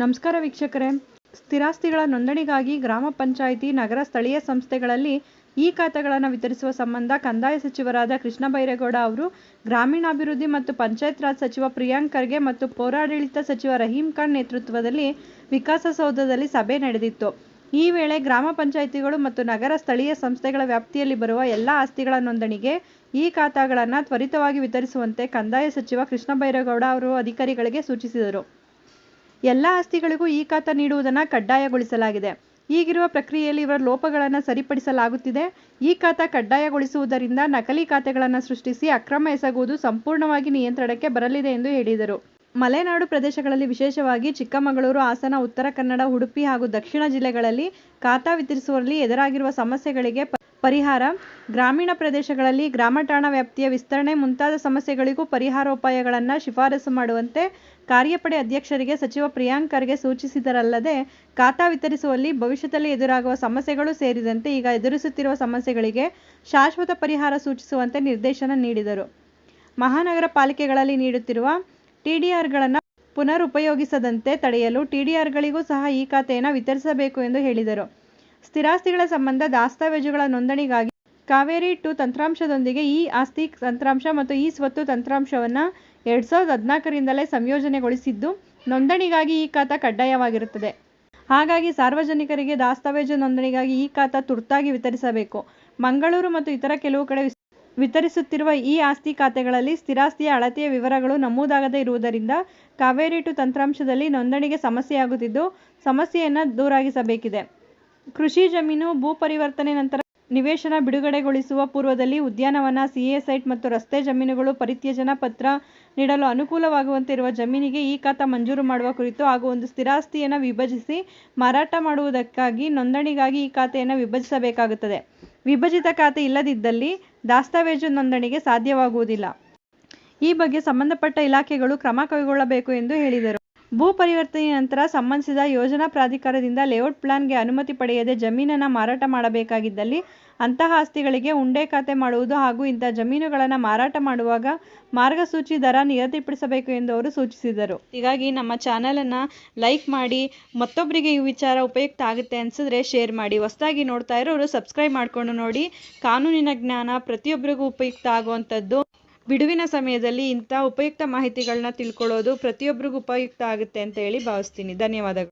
ನಮಸ್ಕಾರ ವೀಕ್ಷಕರೇ. ಸ್ಥಿರಾಸ್ತಿಗಳ ನೋಂದಣಿಗಾಗಿ ಗ್ರಾಮ ಪಂಚಾಯಿತಿ, ನಗರ ಸ್ಥಳೀಯ ಸಂಸ್ಥೆಗಳಲ್ಲಿ ಈ ಖಾತೆಗಳನ್ನು ವಿತರಿಸುವ ಸಂಬಂಧ ಕಂದಾಯ ಸಚಿವರಾದ ಕೃಷ್ಣ ಬೈರೇಗೌಡ ಅವರು, ಗ್ರಾಮೀಣಾಭಿವೃದ್ಧಿ ಮತ್ತು ಪಂಚಾಯತ್ ರಾಜ್ ಸಚಿವ ಪ್ರಿಯಾಂಕ್ ಖರ್ಗೆ ಮತ್ತು ಪೌರಾಡಳಿತ ಸಚಿವ ರಹೀಂ ಖಾನ್ ನೇತೃತ್ವದಲ್ಲಿ ವಿಕಾಸಸೌಧದಲ್ಲಿ ಸಭೆ ನಡೆದಿತ್ತು. ಈ ವೇಳೆ ಗ್ರಾಮ ಪಂಚಾಯಿತಿಗಳು ಮತ್ತು ನಗರ ಸ್ಥಳೀಯ ಸಂಸ್ಥೆಗಳ ವ್ಯಾಪ್ತಿಯಲ್ಲಿ ಬರುವ ಎಲ್ಲ ಆಸ್ತಿಗಳ ನೋಂದಣಿಗೆ ಈ ಖಾತಾಗಳನ್ನು ತ್ವರಿತವಾಗಿ ವಿತರಿಸುವಂತೆ ಕಂದಾಯ ಸಚಿವ ಕೃಷ್ಣ ಬೈರೇಗೌಡ ಅವರು ಅಧಿಕಾರಿಗಳಿಗೆ ಸೂಚಿಸಿದರು. ಎಲ್ಲ ಆಸ್ತಿಗಳಿಗೂ ಈ ಖಾತ ನೀಡುವುದನ್ನು ಕಡ್ಡಾಯಗೊಳಿಸಲಾಗಿದೆ. ಈಗಿರುವ ಪ್ರಕ್ರಿಯೆಯಲ್ಲಿ ಇವರ ಲೋಪಗಳನ್ನು ಸರಿಪಡಿಸಲಾಗುತ್ತಿದೆ. ಈ ಖಾತ ಕಡ್ಡಾಯಗೊಳಿಸುವುದರಿಂದ ನಕಲಿ ಖಾತೆಗಳನ್ನು ಸೃಷ್ಟಿಸಿ ಅಕ್ರಮ ಎಸಗುವುದು ಸಂಪೂರ್ಣವಾಗಿ ನಿಯಂತ್ರಣಕ್ಕೆ ಬರಲಿದೆ ಎಂದು ಹೇಳಿದರು. ಮಲೆನಾಡು ಪ್ರದೇಶಗಳಲ್ಲಿ ವಿಶೇಷವಾಗಿ ಚಿಕ್ಕಮಗಳೂರು, ಹಾಸನ, ಉತ್ತರ ಕನ್ನಡ, ಉಡುಪಿ ಹಾಗೂ ದಕ್ಷಿಣ ಜಿಲ್ಲೆಗಳಲ್ಲಿ ಖಾತಾ ವಿತರಿಸುವಲ್ಲಿ ಎದುರಾಗಿರುವ ಸಮಸ್ಯೆಗಳಿಗೆ ಪರಿಹಾರ. ಗ್ರಾಮೀಣ ಪ್ರದೇಶಗಳಲ್ಲಿ ಗ್ರಾಮ ಠಾಣಾ ವ್ಯಾಪ್ತಿಯ ವಿಸ್ತರಣೆ ಮುಂತಾದ ಸಮಸ್ಯೆಗಳಿಗೂ ಪರಿಹಾರೋಪಾಯಗಳನ್ನು ಶಿಫಾರಸು ಮಾಡುವಂತೆ ಕಾರ್ಯಪಡೆ ಅಧ್ಯಕ್ಷರಿಗೆ ಸಚಿವ ಪ್ರಿಯಾಂಕ್ ಖರ್ಗೆ ಸೂಚಿಸಿದರಲ್ಲದೆ, ಖಾತಾ ವಿತರಿಸುವಲ್ಲಿ ಭವಿಷ್ಯದಲ್ಲಿ ಎದುರಾಗುವ ಸಮಸ್ಯೆಗಳು ಸೇರಿದಂತೆ ಈಗ ಎದುರಿಸುತ್ತಿರುವ ಸಮಸ್ಯೆಗಳಿಗೆ ಶಾಶ್ವತ ಪರಿಹಾರ ಸೂಚಿಸುವಂತೆ ನಿರ್ದೇಶನ ನೀಡಿದರು. ಮಹಾನಗರ ಪಾಲಿಕೆಗಳಲ್ಲಿ ನೀಡುತ್ತಿರುವ ಟಿಡಿಆರ್ಗಳನ್ನು ಪುನರುಪಯೋಗಿಸದಂತೆ ತಡೆಯಲು ಟಿಡಿಆರ್ಗಳಿಗೂ ಸಹ ಈ ಖಾತೆಯನ್ನು ವಿತರಿಸಬೇಕು ಎಂದು ಹೇಳಿದರು. ಸ್ಥಿರಾಸ್ತಿಗಳ ಸಂಬಂಧ ದಾಸ್ತಾವೇಜುಗಳ ನೋಂದಣಿಗಾಗಿ ಕಾವೇರಿ ಟು ತಂತ್ರಾಂಶದೊಂದಿಗೆ ಇ ಆಸ್ತಿ ತಂತ್ರಾಂಶ ಮತ್ತು ಇ ಸ್ವತ್ತು ತಂತ್ರಾಂಶವನ್ನು ಎರಡ್ ಸಾವಿರದ ಹದಿನಾಲ್ಕರಿಂದಲೇ ಸಂಯೋಜನೆಗೊಳಿಸಿದ್ದು, ನೋಂದಣಿಗಾಗಿ ಈ ಖಾತಾ ಕಡ್ಡಾಯವಾಗಿರುತ್ತದೆ. ಹಾಗಾಗಿ ಸಾರ್ವಜನಿಕರಿಗೆ ದಾಸ್ತಾವೇಜು ನೋಂದಣಿಗಾಗಿ ಈ ಖಾತಾ ತುರ್ತಾಗಿ ವಿತರಿಸಬೇಕು. ಮಂಗಳೂರು ಮತ್ತು ಇತರ ಕೆಲವು ಕಡೆ ವಿತರಿಸುತ್ತಿರುವ ಈ ಆಸ್ತಿ ಖಾತೆಗಳಲ್ಲಿ ಸ್ಥಿರಾಸ್ತಿಯ ಅಳತೆಯ ವಿವರಗಳು ನಮೂದಾಗದೇ ಇರುವುದರಿಂದ ಕಾವೇರಿ ಟು ತಂತ್ರಾಂಶದಲ್ಲಿ ನೋಂದಣಿಗೆ ಸಮಸ್ಯೆಯಾಗುತ್ತಿದ್ದು, ಸಮಸ್ಯೆಯನ್ನು ದೂರಾಗಿಸಬೇಕಿದೆ. ಕೃಷಿ ಜಮೀನು ಭೂ ಪರಿವರ್ತನೆ ನಂತರ ನಿವೇಶನ ಬಿಡುಗಡೆಗೊಳಿಸುವ ಪೂರ್ವದಲ್ಲಿ ಉದ್ಯಾನವನ, ಸಿಎ ಸೈಟ್ ಮತ್ತು ರಸ್ತೆ ಜಮೀನುಗಳು ಪರಿತ್ಯಜನ ಪತ್ರ ನೀಡಲು ಅನುಕೂಲವಾಗುವಂತೆ ಇರುವ ಜಮೀನಿಗೆ ಈ ಖಾತಾ ಮಂಜೂರು ಮಾಡುವ ಕುರಿತು ಹಾಗೂ ಒಂದು ಸ್ಥಿರಾಸ್ತಿಯನ್ನು ವಿಭಜಿಸಿ ಮಾರಾಟ ಮಾಡುವುದಕ್ಕಾಗಿ ನೋಂದಣಿಗಾಗಿ ಈ ಖಾತೆಯನ್ನು ವಿಭಜಿಸಬೇಕಾಗುತ್ತದೆ. ವಿಭಜಿತ ಖಾತೆ ಇಲ್ಲದಿದ್ದಲ್ಲಿ ದಾಸ್ತಾವೇಜು ನೋಂದಣಿಗೆ ಸಾಧ್ಯವಾಗುವುದಿಲ್ಲ. ಈ ಬಗ್ಗೆ ಸಂಬಂಧಪಟ್ಟ ಇಲಾಖೆಗಳು ಕ್ರಮ ಕೈಗೊಳ್ಳಬೇಕು ಎಂದು ಹೇಳಿದರು. ಭೂ ಪರಿವರ್ತನೆ ನಂತರ ಸಂಬಂಧಿಸಿದ ಯೋಜನಾ ಪ್ರಾಧಿಕಾರದಿಂದ ಲೇಔಟ್ ಪ್ಲಾನ್ಗೆ ಅನುಮತಿ ಪಡೆಯದೆ ಜಮೀನನ್ನು ಮಾರಾಟ ಮಾಡಬೇಕಾಗಿದ್ದಲ್ಲಿ ಅಂತಹ ಆಸ್ತಿಗಳಿಗೆ ಉಂಡೆ ಖಾತೆ ಮಾಡುವುದು ಹಾಗೂ ಇಂತಹ ಜಮೀನುಗಳನ್ನು ಮಾರಾಟ ಮಾಡುವಾಗ ಮಾರ್ಗಸೂಚಿ ದರ ನಿಗದಿಪಡಿಸಬೇಕು ಎಂದು ಅವರು ಸೂಚಿಸಿದರು. ಹೀಗಾಗಿ ನಮ್ಮ ಚಾನಲನ್ನು ಲೈಕ್ ಮಾಡಿ ಮತ್ತೊಬ್ಬರಿಗೆ ಈ ವಿಚಾರ ಉಪಯುಕ್ತ ಆಗುತ್ತೆ ಅನಿಸಿದ್ರೆ ಶೇರ್ ಮಾಡಿ. ಹೊಸದಾಗಿ ನೋಡ್ತಾ ಇರೋರು ಸಬ್ಸ್ಕ್ರೈಬ್ ಮಾಡಿಕೊಂಡು ನೋಡಿ. ಕಾನೂನಿನ ಜ್ಞಾನ ಪ್ರತಿಯೊಬ್ಬರಿಗೂ ಉಪಯುಕ್ತ ಆಗುವಂಥದ್ದು. ಬಿಡುವಿನ ಸಮಯದಲ್ಲಿ ಇಂಥ ಉಪಯುಕ್ತ ಮಾಹಿತಿಗಳನ್ನ ತಿಳ್ಕೊಳ್ಳೋದು ಪ್ರತಿಯೊಬ್ಬರಿಗೂ ಉಪಯುಕ್ತ ಆಗುತ್ತೆ ಅಂತ ಹೇಳಿ ಭಾವಿಸ್ತೀನಿ. ಧನ್ಯವಾದಗಳು.